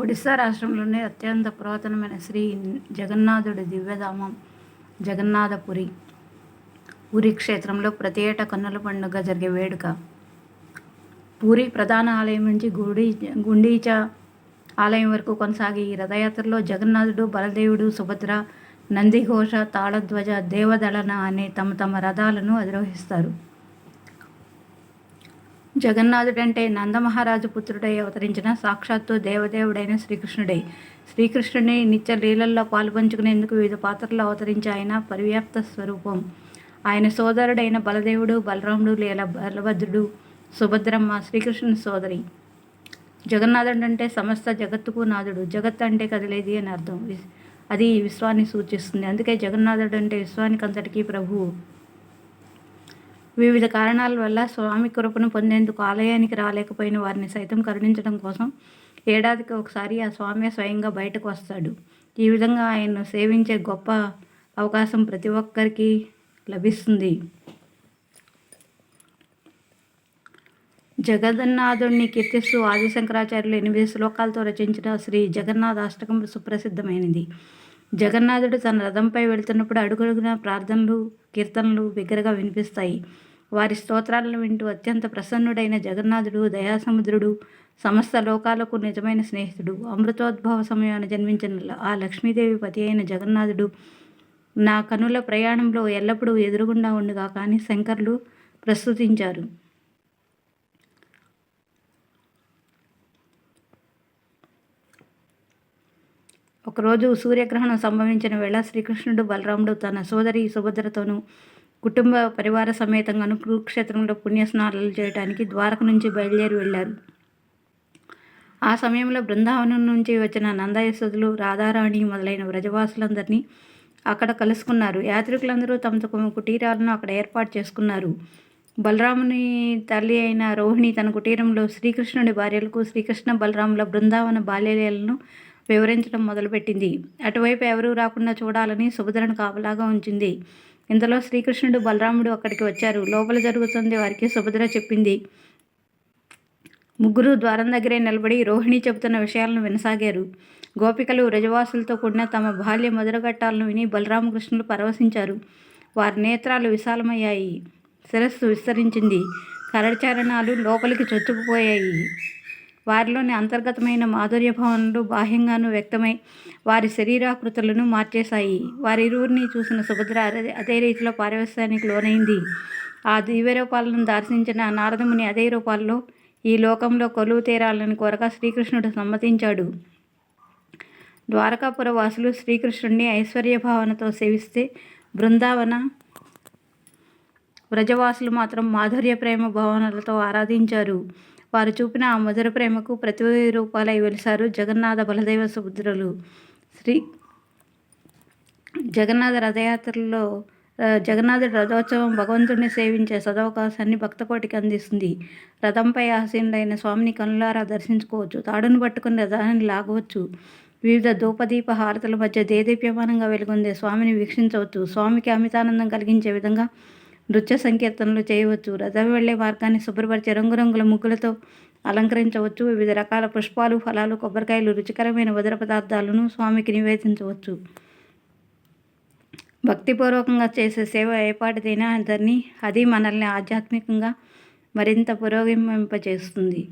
ఒడిశా రాష్ట్రంలోనే అత్యంత పురాతనమైన శ్రీ జగన్నాథుడి దివ్యధామం జగన్నాథపురి పూరి క్షేత్రంలో ప్రతి ఏటా కన్నుల పండుగ జరిగే వేడుక. పూరి ప్రధాన ఆలయం నుంచి గుడి గుండీచా ఆలయం వరకు కొనసాగే ఈ రథయాత్రలో జగన్నాథుడు బలదేవుడు సుభద్ర నందిఘోష తాళధ్వజ దేవదళన అనే తమ తమ రథాలను అధిరోహిస్తారు. జగన్నాథుడంటే నందమహారాజు పుత్రుడై అవతరించిన సాక్షాత్తు దేవదేవుడైన శ్రీకృష్ణుడే. శ్రీకృష్ణుని నిత్య లీలల్లో పాల్పంచుకునేందుకు వివిధ పాత్రల్లో అవతరించి ఆయన పరివ్యాప్త స్వరూపం. ఆయన సోదరుడైన బలదేవుడు బలరాముడు లేదా బలభద్రుడు సుభద్రమ్మ శ్రీకృష్ణుని సోదరి. జగన్నాథుడు అంటే సమస్త జగత్తుకు నాథుడు. జగత్ అంటే కదిలేది అని అర్థం. అది విశ్వాన్ని సూచిస్తుంది. అందుకే జగన్నాథుడు అంటే విశ్వానికి అంతటికీ ప్రభువు. వివిధ కారణాల వల్ల స్వామి కృపను పొందేందుకు ఆలయానికి రాలేకపోయిన వారిని సైతం కరుణించడం కోసం ఏడాదికి ఒకసారి ఆ స్వామి స్వయంగా బయటకు వస్తాడు. ఈ విధంగా ఆయన్ను సేవించే గొప్ప అవకాశం ప్రతి ఒక్కరికి లభిస్తుంది. జగన్నాథుడిని కీర్తిస్తూ ఆదిశంకరాచార్యులు ఎనిమిది శ్లోకాలతో రచించిన శ్రీ జగన్నాథ అష్టకం సుప్రసిద్ధమైనది. జగన్నాథుడు తన రథంపై వెళ్తున్నప్పుడు అడుగడుగున ప్రార్థనలు కీర్తనలు బిగ్గరగా వినిపిస్తాయి. వారి స్తోత్రాలను వింటూ అత్యంత ప్రసన్నుడైన జగన్నాథుడు దయాసముద్రుడు సమస్త లోకాలకు నిజమైన స్నేహితుడు. అమృతోద్భవ సమయాన జన్మించిన ఆ లక్ష్మీదేవి పతి అయిన జగన్నాథుడు నా కనుల ప్రయాణంలో ఎల్లప్పుడూ ఎదురుగుండా ఉండుగా కానీ శంకర్లు ప్రస్తుతించారు. ఒకరోజు సూర్యగ్రహణం సంభవించిన వేళ శ్రీకృష్ణుడు బలరాముడు తన సోదరి సుభద్రతోనూ కుటుంబ పరివార సమేతంగాను కురుక్షేత్రంలో పుణ్యస్నానాలు చేయడానికి ద్వారక నుంచి బయలుదేరి వెళ్ళారు. ఆ సమయంలో బృందావనం నుంచి వచ్చిన నందయసుదులు రాధారాణి మొదలైన వ్రజవాసులందరినీ అక్కడ కలుసుకున్నారు. యాత్రికులందరూ తమ తమ కుటీరాలను అక్కడ ఏర్పాటు చేసుకున్నారు. బలరాముని తల్లి అయిన రోహిణి తన కుటీరంలో శ్రీకృష్ణుడి భార్యలకు శ్రీకృష్ణ బలరాముల బృందావన బాల్యలీలను వివరించడం మొదలుపెట్టింది. అటువైపు ఎవరూ రాకుండా చూడాలని సుభద్రను కాపలాగా ఉంచింది. ఇంతలో శ్రీకృష్ణుడు బలరాముడు అక్కడికి వచ్చారు. లోపల జరుగుతుంది వారికి సుభద్ర చెప్పింది. ముగ్గురు ద్వారం దగ్గరే నిలబడి రోహిణి చెబుతున్న విషయాలను వినసాగారు. గోపికలు రజవాసులతో కూడిన తమ బాల్య మొదలుగట్టాలను విని బలరామకృష్ణులు పరవశించారు. వారి నేత్రాలు విశాలమయ్యాయి. శిరస్సు విస్తరించింది. కరచరణాలు లోపలికి చొచ్చుకుపోయాయి. వారిలోని అంతర్గతమైన మాధుర్య భావనలు బాహ్యంగాను వ్యక్తమై వారి శరీరాకృతులను మార్చేశాయి. వారిరువురిని చూసిన సుభద్ర అదే అదే రీతిలో పారవస్యానికి లోనైంది. ఆ దివ్య రూపాలను దర్శించిన నారదముని అదే రూపాల్లో ఈ లోకంలో కొలువు తీరాలని కోరక శ్రీకృష్ణుడు సమ్మతించాడు. ద్వారకాపుర వాసులు శ్రీకృష్ణుడిని ఐశ్వర్య భావనతో సేవిస్తే బృందావన వ్రజవాసులు మాత్రం మాధుర్య ప్రేమ భావనలతో ఆరాధించారు. వారు చూపిన ఆ మధుర ప్రేమకు ప్రతిరూపాలై వెలిసారు జగన్నాథ బలదేవ సుభద్రులు శ్రీ జగన్నాథ రథయాత్రలో జగన్నాథుడి రథోత్సవం భగవంతుడిని సేవించే సదవకాశాన్ని భక్తకోటికి అందిస్తుంది. రథంపై ఆసీనుడైన స్వామిని కనులారా దర్శించుకోవచ్చు. తాడును పట్టుకుని రథాన్ని లాగవచ్చు. వివిధ ధూపదీప హారతుల మధ్య దేదీప్యమానంగా వెలుగొందే స్వామిని వీక్షించవచ్చు. స్వామికి అమితానందం కలిగించే విధంగా నృత్య సంకీర్తనలు చేయవచ్చు రథం వెళ్ళే మార్గాన్ని శుభ్రపరిచే రంగురంగుల ముగ్గులతో అలంకరించవచ్చు వివిధ రకాల పుష్పాలు ఫలాలు కొబ్బరికాయలు రుచికరమైన మధుర పదార్థాలను స్వామికి నివేదించవచ్చు. భక్తిపూర్వకంగా చేసే సేవ ఏపాటిదైనా అందరినీ అది మనల్ని ఆధ్యాత్మికంగా మరింత పురోగమింపజేస్తుంది.